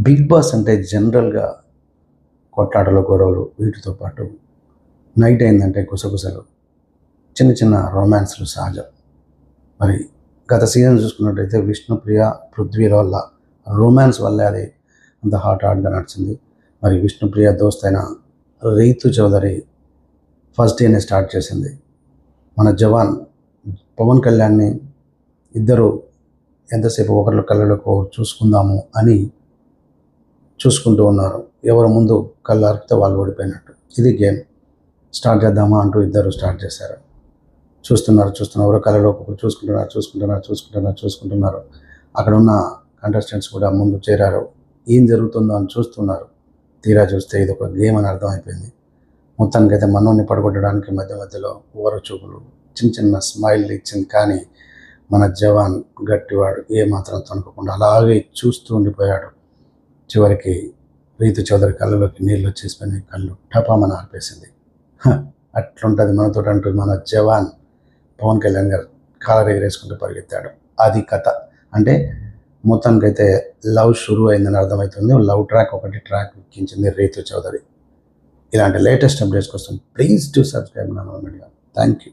Big boss అంటే జనరల్గా కొట్లాటలు గొడవలు వీటితో పాటు నైట్ అయిందంటే గుసగుసలు. చిన్న చిన్న రొమాన్స్లు సహజం. మరి గత సీజన్ చూసుకున్నట్టయితే విష్ణుప్రియ పృథ్వీల వల్ల రొమాన్స్ వల్లే అది అంత హాట్ హాట్గా నడిచింది. మరి విష్ణుప్రియ దోస్త్ అయిన రీతు చౌదరి ఫస్ట్ డేనే స్టార్ట్ చేసింది. మన జవాన్ పవన్ కళ్యాణ్ని ఇద్దరు ఎంతసేపు ఒకరి కళ్ళకు చూసుకుందాము అని చూసుకుంటూ ఉన్నారు. ఎవరు ముందు కళ్ళు అరిపితే వాళ్ళు ఓడిపోయినట్టు. ఇది గేమ్. స్టార్ట్ చేద్దామా అంటూ ఇద్దరు స్టార్ట్ చేశారు. చూస్తున్నారు చూస్తున్నారు. ఎవరో కళ్ళలో ఒకరు చూసుకుంటున్నారు చూసుకుంటున్నారు చూసుకుంటున్నారు చూసుకుంటున్నారు. అక్కడ ఉన్న కంటెస్టెంట్స్ కూడా ముందు చేరారు. ఏం జరుగుతుందో అని చూస్తున్నారు. తీరా చూస్తే ఇది ఒక గేమ్ అని అర్థమైపోయింది. మొత్తానికి అయితే మనోని పడగొట్టడానికి మధ్య మధ్యలో ఓర చూపులు చిన్న చిన్న స్మైల్ ఇచ్చింది. కానీ మన జవాన్ గట్టివాడు ఏ మాత్రం అలాగే చూస్తూ ఉండిపోయాడు. చివరికి రీతు చౌదరి కళ్ళలోకి నీళ్ళు వచ్చేసిపోయినాయి కళ్ళు టపామని ఆర్పేసింది. అట్లుంటుంది మనతో అంటూ మన జవాన్ పవన్ కళ్యాణ్ గారు కాలర్ ఎగరేసుకుంటూ పరిగెత్తాడు. అది కథ. అంటే మొత్తానికైతే లవ్ షురూ అయిందని అర్థమవుతుంది లవ్ ట్రాక్ ఒకటి ట్రాక్ ఎక్కించింది రీతు చౌదరి. ఇలాంటి లేటెస్ట్ అప్డేట్స్ కోసం ప్లీజ్ టు సబ్స్క్రైబ్ నా మీడియా. Thank you